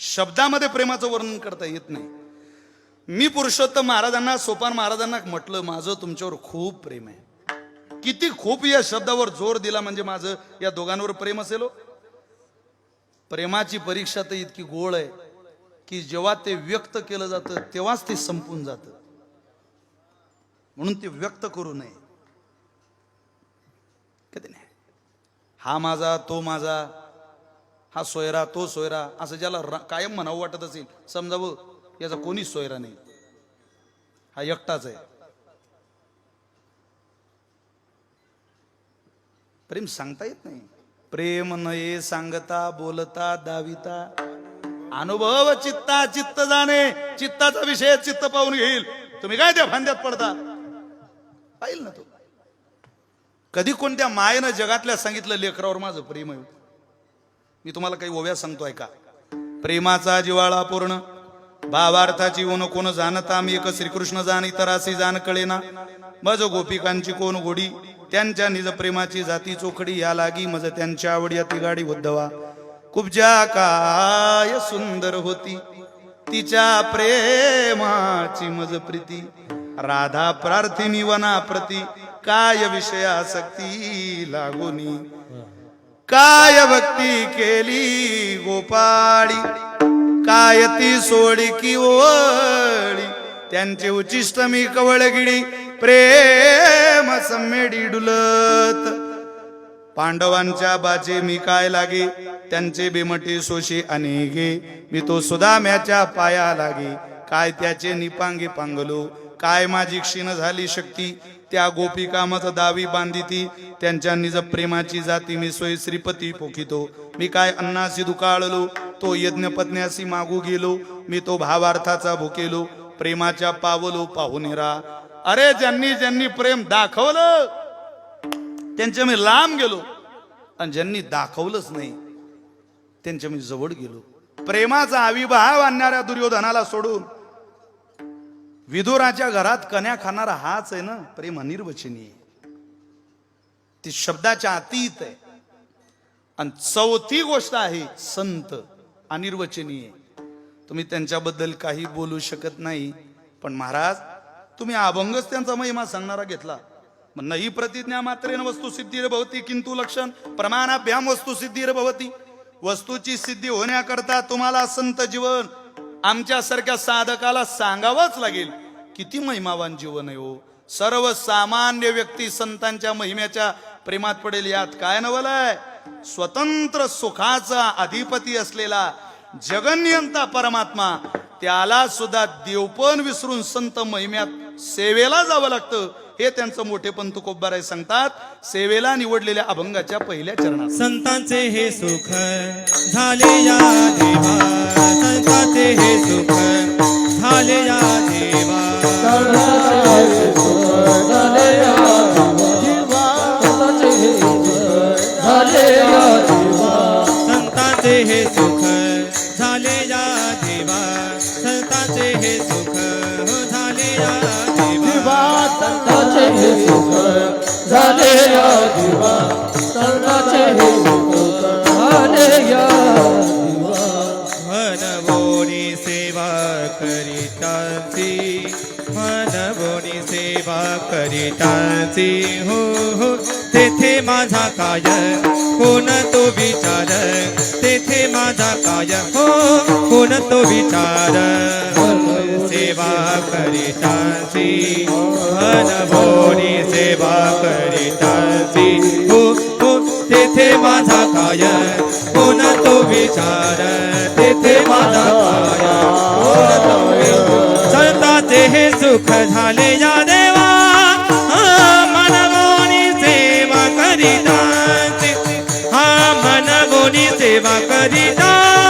शब्दामध्ये प्रेमाचं वर्णन करता येत नाही. मी पुरुषोत्तम महाराजांना सोपान महाराजांना म्हटलं माझं तुमच्यावर खूप प्रेम आहे. किती खूप या शब्दावर जोर दिला म्हणजे माझं या दोघांवर प्रेम असेल हो. प्रेमाची परीक्षा तर इतकी गोळ आहे की जेव्हा ते व्यक्त केलं जातं तेव्हाच ते संपून जातं. म्हणून ते व्यक्त करू नये. कधी नाही. हा माझा तो माझा हा सोयरा तो सोयरा असं ज्याला कायम म्हणावं वाटत असेल समजावं याचा कोणीच सोयरा नाही. हा एकटाच आहे. प्रेम सांगता येत नाही. प्रेम नये सांगता बोलता दाविता. अनुभव चित्ता चित्त जाणे चित्ताचा विषय चित्त पाहून घेईल. तुम्ही काय त्या फांद्यात पडता? पाहिल ना तो. कधी कोणत्या मायेनं जगातल्या सांगितलं लेकरावर माझं प्रेम आहे. मी तुम्हाला काही ओव्या सांगतोय का प्रेमाचा जिवाळा पूर्ण. भावार्थाची ओन कोण जाणता मी एक श्रीकृष्ण जाण इतरासी जाण कळेना. मज गोपिकांची कोण गोडी त्यांच्या निज प्रेमाची जाती चोखडी या लागी मज त्यांच्या आवडी अति गाडी उद्धवा. कुब्जा काय सुंदर होती तिच्या प्रेमाची मज प्रीती. राधा प्रार्थिनी वना प्रती काय विषयासक्ती लागोनी. काय भक्ती केली गोपाळी. काय ती सोडी की ओळी. त्यांचे उचिष्ट मी कवळगिडी प्रेम सम्मेडी डुलत. पांडवांच्या बाजे मी काय लागे? त्यांचे भीमटे सोशी आणि अनेगे मी तो सुदाम्याच्या पाया लागे. काय त्याचे निपांगे पांगलो? काय माझी क्षीण झाली शक्ती? त्या गोपिका मत दावी बांधिती त्यांच्या निज प्रेमाची जाती मी सोय श्रीपती पोखितो. मी काय अन्नासी दुकाळलो तो यज्ञ पत्न्यासी मागू गेलो. मी तो भावार्थाचा भुकेलो प्रेमाच्या पावलो पाहुनेरा अरे ज्यांनी ज्यांनी प्रेम दाखवलं त्यांच्या मी लांब गेलो. आणि ज्यांनी दाखवलंच नाही त्यांच्या मी जवळ गेलो. प्रेमाचा अविभाव आणणाऱ्या दुर्योधनाला सोडून विदुराच्या घरात कन्या खाणारा हाच आहे ना प्रेम अनिर्वचनीय. ती शब्दाच्या अतीत आहे. आणि चौथी गोष्ट आहे संत अनिर्वचनीय. तुम्ही त्यांच्याबद्दल काही बोलू शकत नाही पण महाराज तुम्ही अभंगच त्यांचा महिमा सांगणारा घेतला. मग ही प्रतिज्ञा मात्रेन वस्तुसिद्धीर भवती किंतु लक्षण प्रमाणाभ्याम वस्तुसिद्धीर भवती. वस्तूची सिद्धी होण्याकरता तुम्हाला संत जीवन आमच्यासारख्या साधकाला सांगावंच लागेल किती महिमावान जीवन आहे हो. सर्वसामान्य व्यक्ती संतांच्या महिम्याच्या प्रेमात पडेल यात काय नवलंय स्वतंत्र सुखाचा अधिपती असलेला जगनियंता परमात्मा त्याला सुद्धा देवपण विसरून संत महिम्यात सेवेला जावं लागतं. हे त्यांचं मोठे पंत कोब्बाराय सांगतात. सेवेला निवडलेल्या अभंगाच्या पहिल्या चरणात. संतांचे हे सुख झाले या संतांचे हे सुख झाले या देवा मनवोनी सेवा करितांची मनवोनी सेवा करितांची हो हो. तेथे माझा काय? कोण तो विचार. तेथे माझा काय? हो कोण तो विचार. सेवा करितांची मनवोनी सेवा करितांची हो हो तेथे माझा काय? कोण तो विचार. तेथे माझा काय? कोण तो विचार. संताचे हे सुख झाले या मनवोनी सेवा करिता